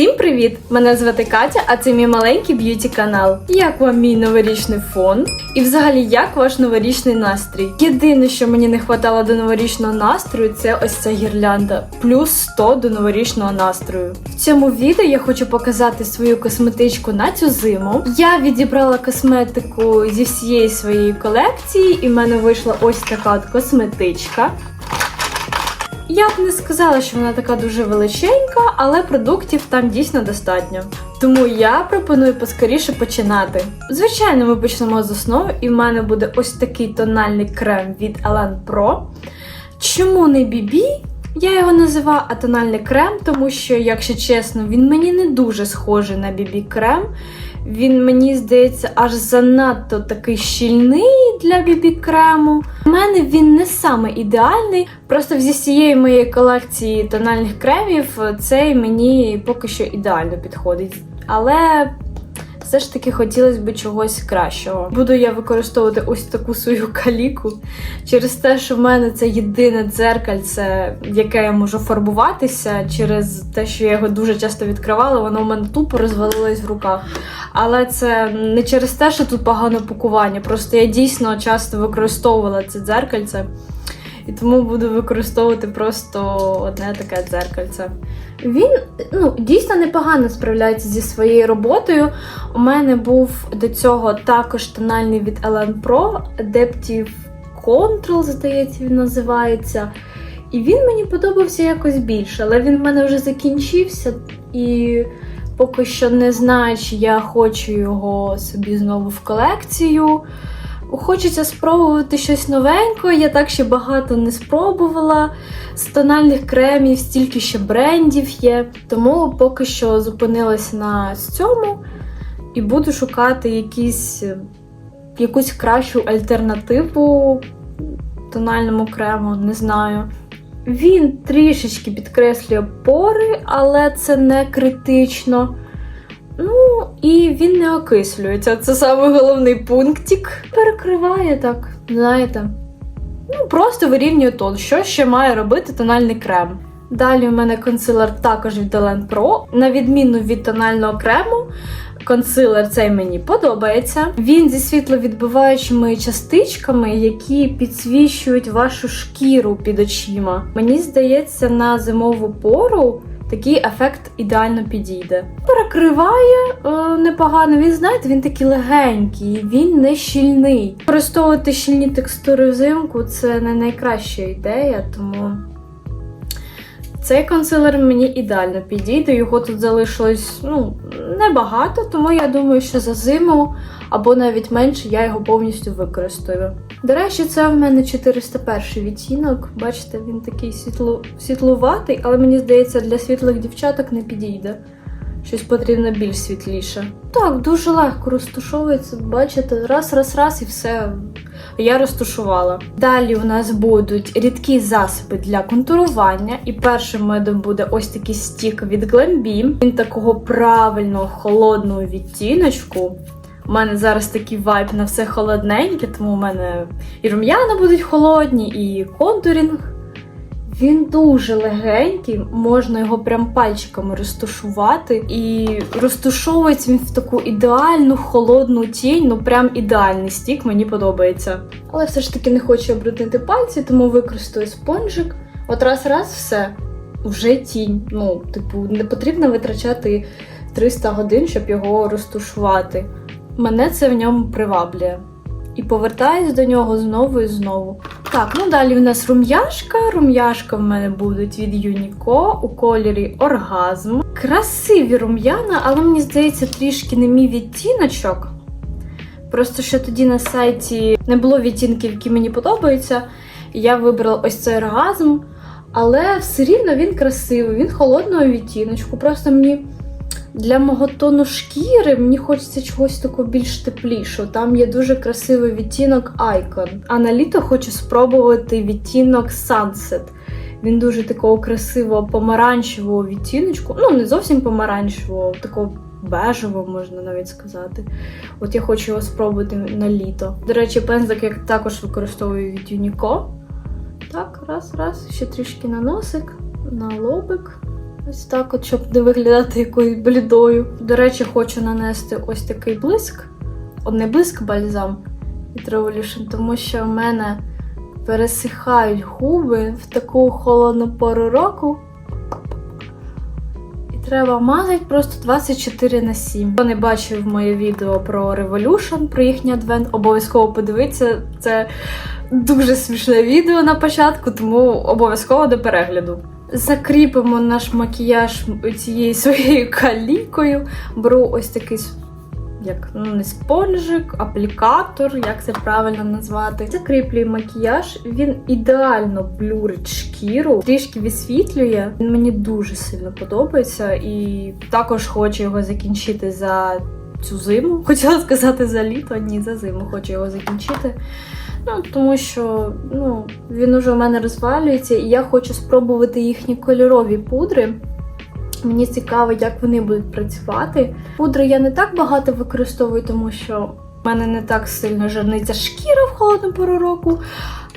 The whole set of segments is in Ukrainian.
Всім привіт! Мене звати Катя, а це мій маленький б'юті канал. Як вам мій новорічний фон? І взагалі, як ваш новорічний настрій? Єдине, що мені не хватало до новорічного настрою, це ось ця гірлянда. Плюс 100 до новорічного настрою. В цьому відео я хочу показати свою косметичку на цю зиму. Я відібрала косметику зі всієї своєї колекції, і в мене вийшла ось така от косметичка. Я б не сказала, що вона така дуже величенька, але продуктів там дійсно достатньо. Тому я пропоную поскоріше починати. Звичайно, ми почнемо з основи, і в мене буде ось такий тональний крем від Elan Pro. Чому не BB? Я його називаю а тональний крем, тому що, якщо чесно, він мені не дуже схожий на BB крем. Він мені здається аж занадто такий щільний для бібі крему. У мене він не саме ідеальний. Просто зі всієї моєї колекції тональних кремів цей мені поки що ідеально підходить. Але все ж таки хотілося б чогось кращого. Буду я використовувати ось таку свою каліку через те, що в мене це єдине дзеркальце, яке я можу фарбуватися, через те, що я його дуже часто відкривала, воно в мене тупо розвалилось в руках. Але це не через те, що тут погане пакування. Просто я дійсно часто використовувала це дзеркальце. І тому буду використовувати просто одне таке дзеркальце. Він ну, дійсно непогано справляється зі своєю роботою. У мене був до цього також тональний від Elan Pro Adaptive Control, здається, він називається. І він мені подобався якось більше, але він в мене вже закінчився і поки що не знаю, чи я хочу його собі знову в колекцію. Хочеться спробувати щось новеньке, я так ще багато не спробувала. З тональних кремів стільки ще брендів є. Тому поки що зупинилася на цьому і буду шукати якісь, якусь кращу альтернативу тональному крему, не знаю. Він трішечки підкреслює пори, але це не критично. І він не окислюється. Це саме головний пунктик. Перекриває так, знаєте. Ну, просто вирівнює тон. Що ще має робити тональний крем? Далі у мене консилер також від Elan Pro. На відміну від тонального крему, консилер цей мені подобається. Він зі світловідбиваючими частичками, які підсвічують вашу шкіру під очима. Мені здається, на зимову пору такий ефект ідеально підійде. Перекриває е, непогано. Він, знаєте, він такий легенький, він не щільний. Використовувати щільні текстури взимку це не найкраща ідея, тому. Цей консилер мені ідеально підійде, його тут залишилось ну, небагато, тому я думаю, що за зиму або навіть менше я його повністю використаю. До речі, це в мене 401 відтінок. Бачите, він такий світло... світлуватий, але мені здається, для світлих дівчаток не підійде. Щось потрібно більш світліше. Так, дуже легко розтушовується, бачите, раз, раз, раз і все. Я розтушувала. Далі у нас будуть рідкі засоби для контурування. І першим медом буде ось такий стік від Glambi. Він такого правильного холодного відтіночку. У мене зараз такий вайб на все холодненьке, тому у мене і рум'яна будуть холодні, і контурінг. Він дуже легенький, можна його прям пальчиками розтушувати. І розтушовується він в таку ідеальну холодну тінь, ну прям ідеальний стік, мені подобається. Але все ж таки не хочу обруднити пальці, тому використаю спонжик. От раз-раз все, вже тінь. Ну, типу, не потрібно витрачати 300 годин, щоб його розтушувати. Мене це в ньому приваблює. І повертаюсь до нього знову і знову. Так, ну далі у нас рум'яшка. Рум'яшка в мене будуть від Юніко у кольорі оргазм. Красиві рум'яна, але мені здається, трішки не мій відтіночок. Просто що тоді на сайті не було відтінків, які мені подобаються. Я вибрала ось цей оргазм. Але все рівно він красивий, він холодного відтіночку. Просто мені. Для мого тону шкіри мені хочеться чогось такого більш теплішого. Там є дуже красивий відтінок Icon. А на літо хочу спробувати відтінок Sunset. Він дуже такого красивого помаранчевого відтіночку. Ну, не зовсім помаранчевого, такого бежевого, можна навіть сказати. От я хочу його спробувати на літо. До речі, пензлик я також використовую від Unico. Так, раз, раз, ще трішки на носик, на лобик. Ось так, от, щоб не виглядати якоюсь блідою. До речі, хочу нанести ось такий блиск. О, не блиск бальзам від Revolution, тому що в мене пересихають губи в таку холодну пору року. І треба мазати просто 24 на 7. Хто не бачив моє відео про Revolution, про їхній адвент, обов'язково подивіться. Це дуже смішне відео на початку, тому обов'язково до перегляду. Закріпимо наш макіяж цією своєю калікою. Беру ось такий як ну не спонжик, аплікатор, як це правильно назвати. Закріплюю макіяж. Він ідеально блюрить шкіру, трішки висвітлює. Він мені дуже сильно подобається, і також хочу його закінчити за цю зиму. Хотіла сказати за літо, ні, за зиму хочу його закінчити. Ну, тому що ну, він уже у мене розвалюється, і я хочу спробувати їхні кольорові пудри. Мені цікаво, як вони будуть працювати. Пудри я не так багато використовую, тому що в мене не так сильно жирниться шкіра в холодну пору року.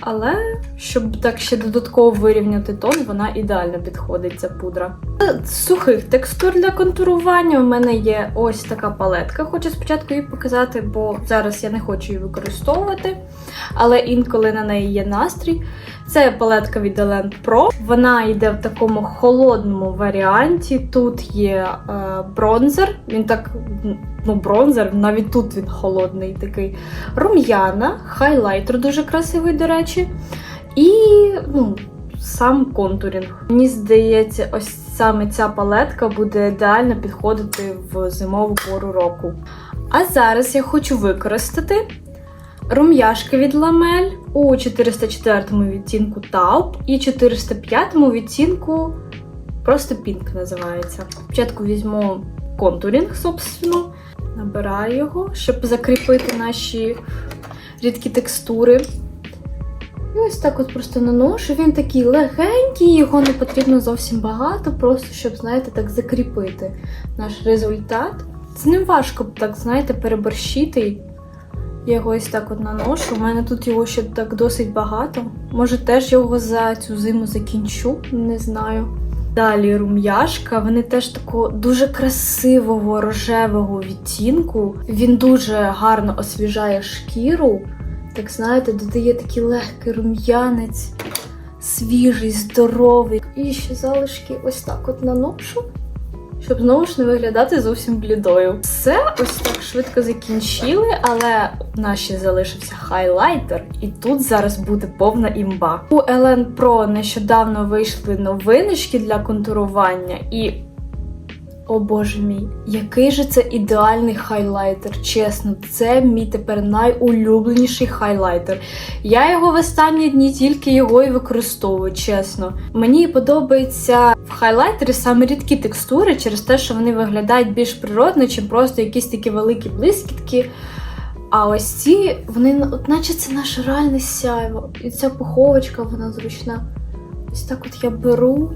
Але щоб так ще додатково вирівняти тон, вона ідеально підходить ця пудра. З Сухих текстур для контурування у мене є ось така палетка. Хочу спочатку її показати, бо зараз я не хочу її використовувати. Але інколи на неї є настрій. Це палетка від Elend Pro. Вона йде в такому холодному варіанті. Тут є е, бронзер. Він так, ну, бронзер, навіть тут він холодний такий. Рум'яна, хайлайтер дуже красивий, до речі. І ну, сам контурінг. Мені здається, ось саме ця палетка буде ідеально підходити в зимову пору року. А зараз я хочу використати рум'яшки від ламель у 404 відтінку Taupe і 405 відтінку просто Pink називається. Спочатку візьму контурінг, собственно, набираю його, щоб закріпити наші рідкі текстури. І ось так от просто наношу. Він такий легенький, його не потрібно зовсім багато, просто щоб, знаєте, так закріпити наш результат. З ним важко, так, знаєте, переборщити. Я його ось так от наношу. У мене тут його ще так досить багато. Може, теж його за цю зиму закінчу, не знаю. Далі рум'яшка, вони теж такого дуже красивого рожевого відтінку. Він дуже гарно освіжає шкіру. Так знаєте, додає такий легкий рум'янець, свіжий, здоровий. І ще залишки ось так от наношу, щоб знову ж не виглядати зовсім блідою. Все ось так швидко закінчили, але в нас ще залишився хайлайтер, і тут зараз буде повна імба. У Елен Pro нещодавно вийшли новиночки для контурування і. О боже мій, який же це ідеальний хайлайтер, чесно, це мій тепер найулюбленіший хайлайтер. Я його в останні дні тільки його і використовую, чесно. Мені подобається в хайлайтері саме рідкі текстури через те, що вони виглядають більш природно, чим просто якісь такі великі блискітки. А ось ці, вони, от наче це наше реальне сяйво. І ця пуховочка, вона зручна. Ось так от я беру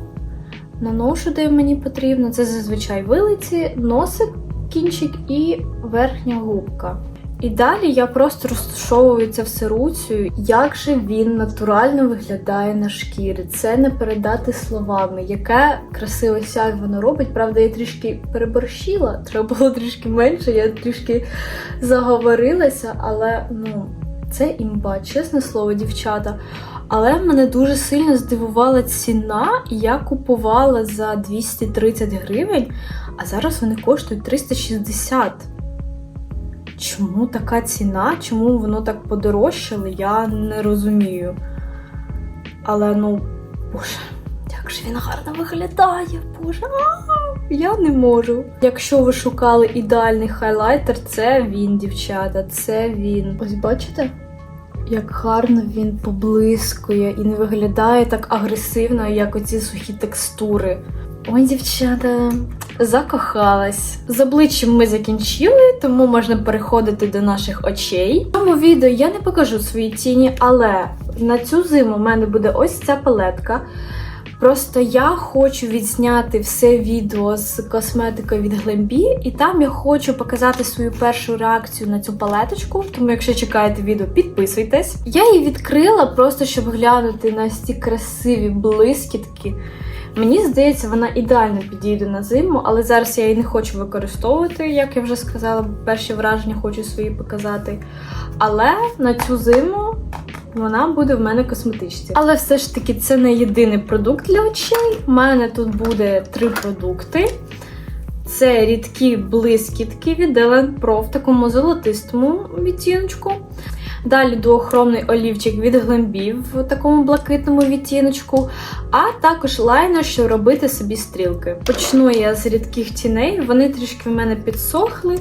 наношу, де мені потрібно. Це зазвичай вилиці, носик, кінчик і верхня губка. І далі я просто розташовую це все руцею, як же він натурально виглядає на шкірі. Це не передати словами, яке красиве сяйво воно робить. Правда, я трішки переборщила, треба було трішки менше, я трішки заговорилася, але ну, це імба, чесне слово, дівчата. Але мене дуже сильно здивувала ціна, я купувала за 230 гривень, а зараз вони коштують 360. Чому така ціна? Чому воно так подорожчало, я не розумію. Але ну, боже, як же він гарно виглядає, боже. Я не можу. Якщо ви шукали ідеальний хайлайтер, це він, дівчата, це він. Ось бачите? Як гарно він поблискує і не виглядає так агресивно, як оці сухі текстури. Ой, дівчата, закохалась. З обличчям ми закінчили, тому можна переходити до наших очей. В цьому відео я не покажу свої тіні, але на цю зиму в мене буде ось ця палетка. Просто я хочу відзняти все відео з косметикою від Glambi, і там я хочу показати свою першу реакцію на цю палеточку. Тому, якщо чекаєте відео, підписуйтесь. Я її відкрила просто щоб глянути на ці красиві блискітки. Мені здається, вона ідеально підійде на зиму, але зараз я її не хочу використовувати, як я вже сказала, перші враження хочу свої показати. Але на цю зиму вона буде в мене косметичці. Але все ж таки це не єдиний продукт для очей. У мене тут буде три продукти. Це рідкі блискітки від Ellen Pro в такому золотистому відтіночку. Далі дуохромний олівчик від Глембі в такому блакитному відтіночку, а також лайнер, щоб робити собі стрілки. Почну я з рідких тіней, вони трішки в мене підсохли.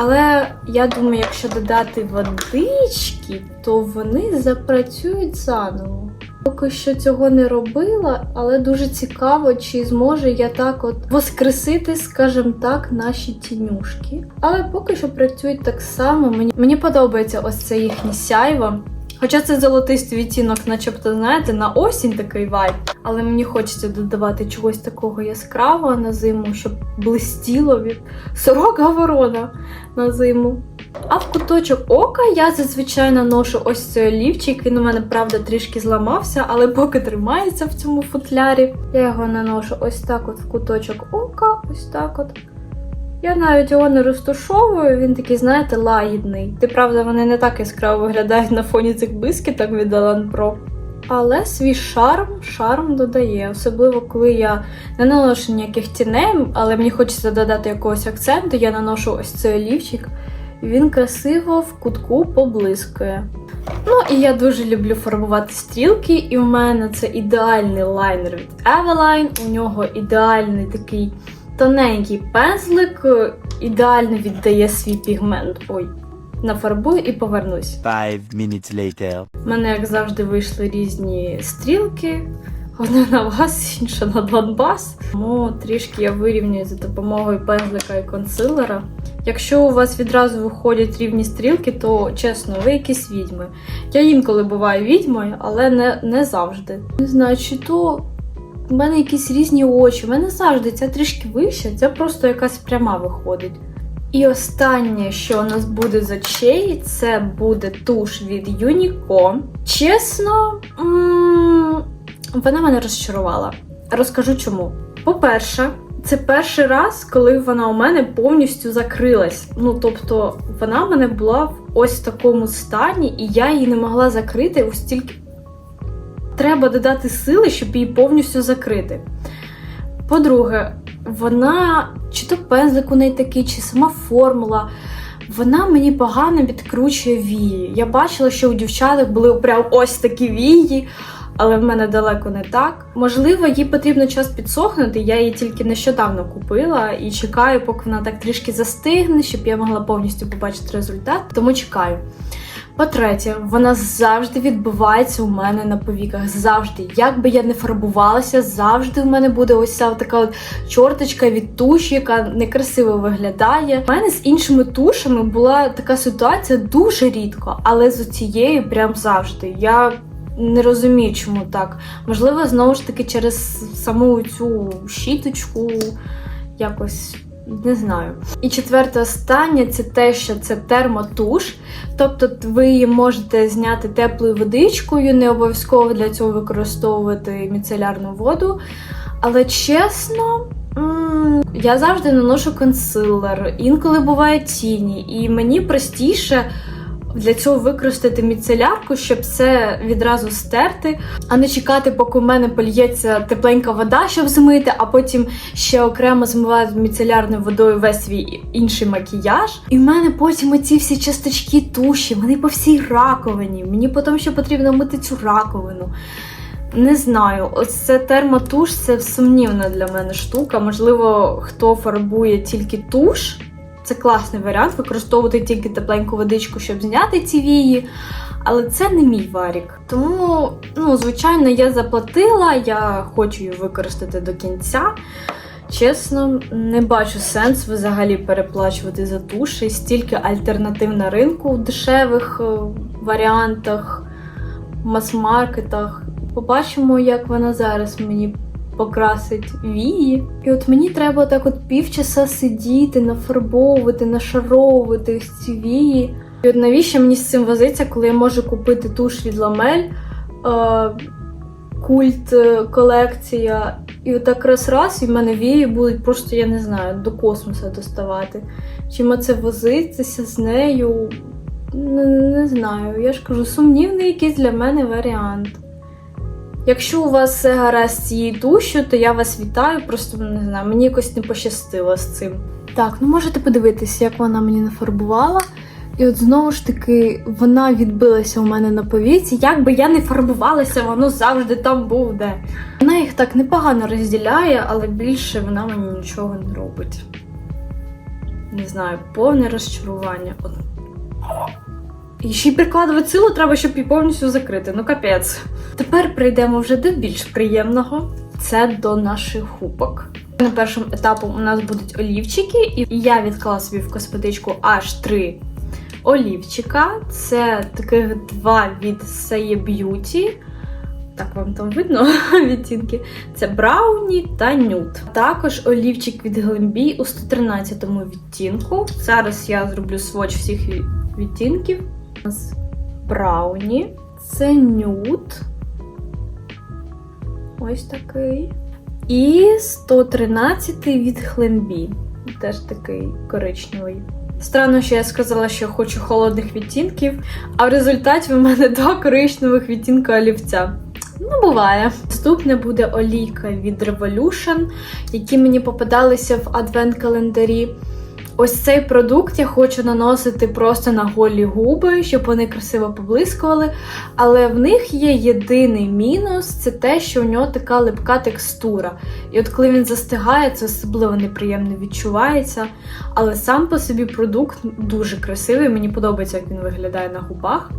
Але я думаю, якщо додати водички, то вони запрацюють заново. Поки що цього не робила, але дуже цікаво, чи зможу я так от воскресити, скажімо так, наші тінюшки. Але поки що працюють так само. Мені, мені подобається ось це їхнє сяйво. Хоча це золотистий відтінок, начебто, знаєте, на осінь такий вайб. Але мені хочеться додавати чогось такого яскравого на зиму, щоб блистіло від сорока ворона на зиму. А в куточок ока я зазвичай наношу ось цей олівчик. Він у мене, правда, трішки зламався, але поки тримається в цьому футлярі. Я його наношу ось так от в куточок ока, ось так от. Я навіть його не розташовую, він такий, знаєте, лагідний. Ти правда, вони не так яскраво виглядають на фоні цих блискіток від Alan Pro. Але свій шарм, шарм додає, особливо коли я не наношу ніяких тіней, але мені хочеться додати якогось акценту, я наношу ось цей олівчик, і він красиво в кутку поблискує. Ну і я дуже люблю фарбувати стрілки, і в мене це ідеальний лайнер від Eveline, у нього ідеальний такий тоненький пензлик, е, ідеально віддає свій пігмент. Ой, нафарбую і повернусь. Five minutes later. У мене, як завжди, вийшли різні стрілки. Одна на вас, інша на Донбас. Тому трішки я вирівнюю за допомогою пензлика і консилера. Якщо у вас відразу виходять рівні стрілки, то чесно, ви якісь відьми. Я інколи буваю відьмою, але не, не завжди. Не знаю, чи то в мене якісь різні очі. У мене завжди ця трішки вища, ця просто якась пряма виходить. І останнє, що у нас буде з очей, це буде туш від Unico. Чесно, м, вона мене розчарувала. Розкажу чому. По-перше, це перший раз, коли вона у мене повністю закрилась. Ну, тобто, вона в мене була в ось такому стані, і я її не могла закрити ось тільки. Треба додати сили, щоб її повністю закрити. По-друге, вона чи то пензлик у неї такий, чи сама формула. Вона мені погано відкручує вії. Я бачила, що у дівчаток були прям ось такі вії, але в мене далеко не так. Можливо, їй потрібно час підсохнути. Я її тільки нещодавно купила і чекаю, поки вона так трішки застигне, щоб я могла повністю побачити результат. Тому чекаю. По-третє, вона завжди відбувається у мене на повіках. Завжди. Як би я не фарбувалася, завжди в мене буде ось ця така от чорточка від туші, яка некрасиво виглядає. У мене з іншими тушами була така ситуація дуже рідко, але з цією прям завжди. Я не розумію, чому так. Можливо, знову ж таки, через саму цю щіточку якось. Не знаю. І четверте останнє це те, що це термотуш. Тобто ви можете зняти теплою водичкою, не обов'язково для цього використовувати міцелярну воду. Але чесно, я завжди наношу консилер, інколи буває тіні, і мені простіше. Для цього використати міцелярку, щоб це відразу стерти, а не чекати, поки у мене польється тепленька вода, щоб змити, а потім ще окремо змивати міцелярною водою весь свій інший макіяж. І в мене потім оці всі часточки туші, вони по всій раковині. Мені потім ще потрібно мити цю раковину. Не знаю, ось це термотуш це сумнівна для мене штука. Можливо, хто фарбує тільки туш. Це класний варіант використовувати тільки тепленьку водичку, щоб зняти ці вії. Але це не мій варік. Тому, ну, звичайно, я заплатила, я хочу її використати до кінця. Чесно, не бачу сенсу взагалі переплачувати за туші. Стільки альтернатив на ринку в дешевих е, варіантах, мас-маркетах. Побачимо, як вона зараз мені покрасить вії. І от мені треба так от півчаса сидіти, нафарбовувати, нашаровувати ці вії. І от навіщо мені з цим возиться, коли я можу купити туш від ламель, е, культ е, колекція І отак раз-раз, і в мене вії будуть просто, я не знаю, до космоса доставати. Чим оце возитися з нею? Не, не знаю. Я ж кажу, сумнівний якийсь для мене варіант. Якщо у вас все гаразд з цією тушю, то я вас вітаю, просто не знаю, мені якось не пощастило з цим. Так, ну можете подивитися, як вона мені нафарбувала. І от знову ж таки вона відбилася у мене на повіці. Як би я не фарбувалася, воно завжди там буде. Вона їх так непогано розділяє, але більше вона мені нічого не робить. Не знаю, повне розчарування. І ще й прикладувати силу треба, щоб її повністю закрити. Ну капець. Тепер прийдемо вже до більш приємного. Це до наших губок. На першому етапу у нас будуть олівчики, і я відклала собі в косметичку аж три олівчика. Це таких два від Say Beauty. Так вам там видно відтінки. Це Брауні та Нюд. Також олівчик від Глембі у 113 відтінку. Зараз я зроблю сводч всіх відтінків. Нас Брауні, це Нюд. Ось такий. І 113 від Хлембі. Теж такий коричневий. Странно, що я сказала, що хочу холодних відтінків, а в результаті в мене два коричневих відтінка олівця. Ну, буває. Наступне буде олійка від Revolution, які мені попадалися в адвент-календарі. Ось цей продукт я хочу наносити просто на голі губи, щоб вони красиво поблискували. Але в них є єдиний мінус це те, що у нього така липка текстура. І от коли він застигає, це особливо неприємно відчувається. Але сам по собі продукт дуже красивий, мені подобається, як він виглядає на губах.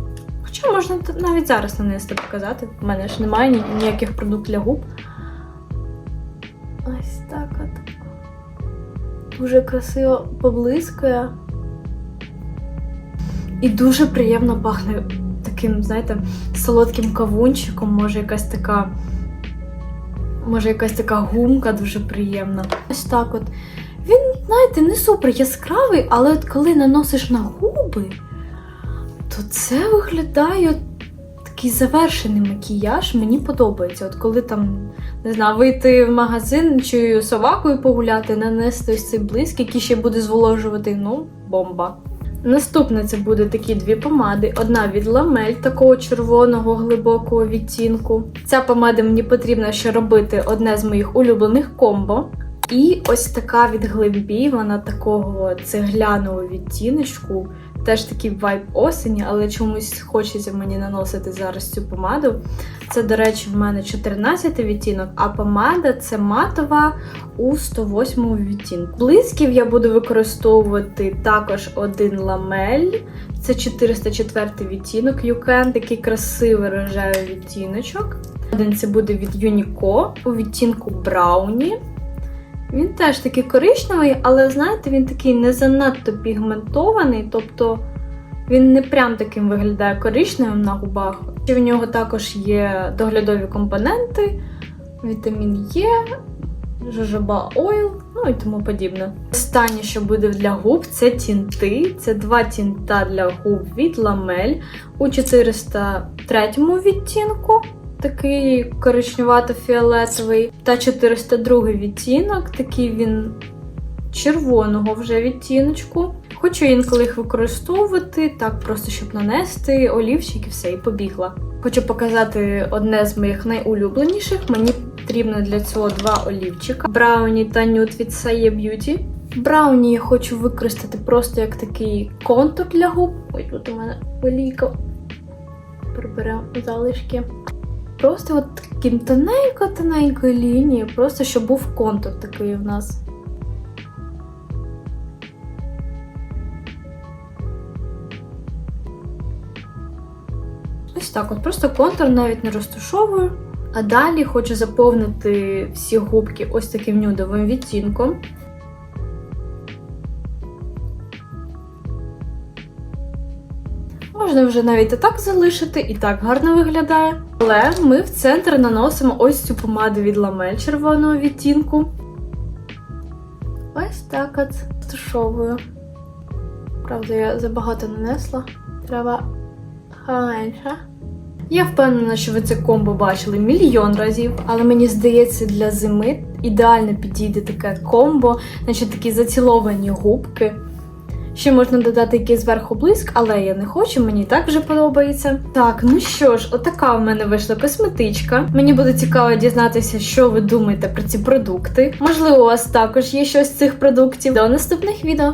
Хоча можна навіть зараз нанести показати. У мене ж немає ні- ніяких продуктів для губ. Дуже красиво поблискує. І дуже приємно пахне таким, знаєте, солодким кавунчиком, може якась така. Може, якась така гумка дуже приємна. Ось так от. Він, знаєте, не супер яскравий, але от коли наносиш на губи, то це виглядає такий завершений макіяж. Мені подобається. От коли там, не знаю, вийти в магазин чи собакою погуляти, нанести ось цей блиск, який ще буде зволожувати, ну, бомба. Наступне це буде такі дві помади. Одна від ламель такого червоного глибокого відтінку. Ця помада мені потрібна ще робити одне з моїх улюблених комбо. І ось така від Глембі, вона такого цегляного відтіночку. Теж такий вайб осені, але чомусь хочеться мені наносити зараз цю помаду. Це, до речі, в мене 14 відтінок, а помада це матова у 108 відтінку. Блисків я буду використовувати також один ламель. Це 404 відтінок Юкен, такий красивий рожевий відтіночок. Один це буде від Юніко у відтінку Брауні. Він теж такий коричневий, але знаєте, він такий не занадто пігментований, тобто він не прям таким виглядає коричневим на губах. В нього також є доглядові компоненти, вітамін Е, жожоба ойл, ну і тому подібне. Останнє, що буде для губ, це тінти. Це два тінта для губ від ламель у 403 відтінку такий коричневато-фіолетовий, та 402 відтінок, такий він червоного вже відтіночку. Хочу інколи їх використовувати, так просто щоб нанести олівчик і все, і побігла. Хочу показати одне з моїх найулюбленіших. Мені потрібно для цього два олівчика: Брауні та Nude від Saye Beauty. Брауні я хочу використати просто як такий контур для губ. Ой, тут у мене олійка. Приберемо залишки. Просто от таким тоненько-тоненькою лінією, просто щоб був контур такий в нас. Ось так, от просто контур навіть не розташовую. А далі хочу заповнити всі губки ось таким нюдовим відтінком. Можна вже навіть і так залишити, і так гарно виглядає. Але ми в центр наносимо ось цю помаду від ламель червоного відтінку. Ось так от стушовую. Правда, я забагато нанесла. Треба менше. Я впевнена, що ви це комбо бачили мільйон разів, але мені здається, для зими ідеально підійде таке комбо, значить такі заціловані губки. Ще можна додати якийсь зверху блиск, але я не хочу, мені так вже подобається. Так, ну що ж, отака в мене вийшла косметичка. Мені буде цікаво дізнатися, що ви думаєте про ці продукти. Можливо, у вас також є щось з цих продуктів. До наступних відео.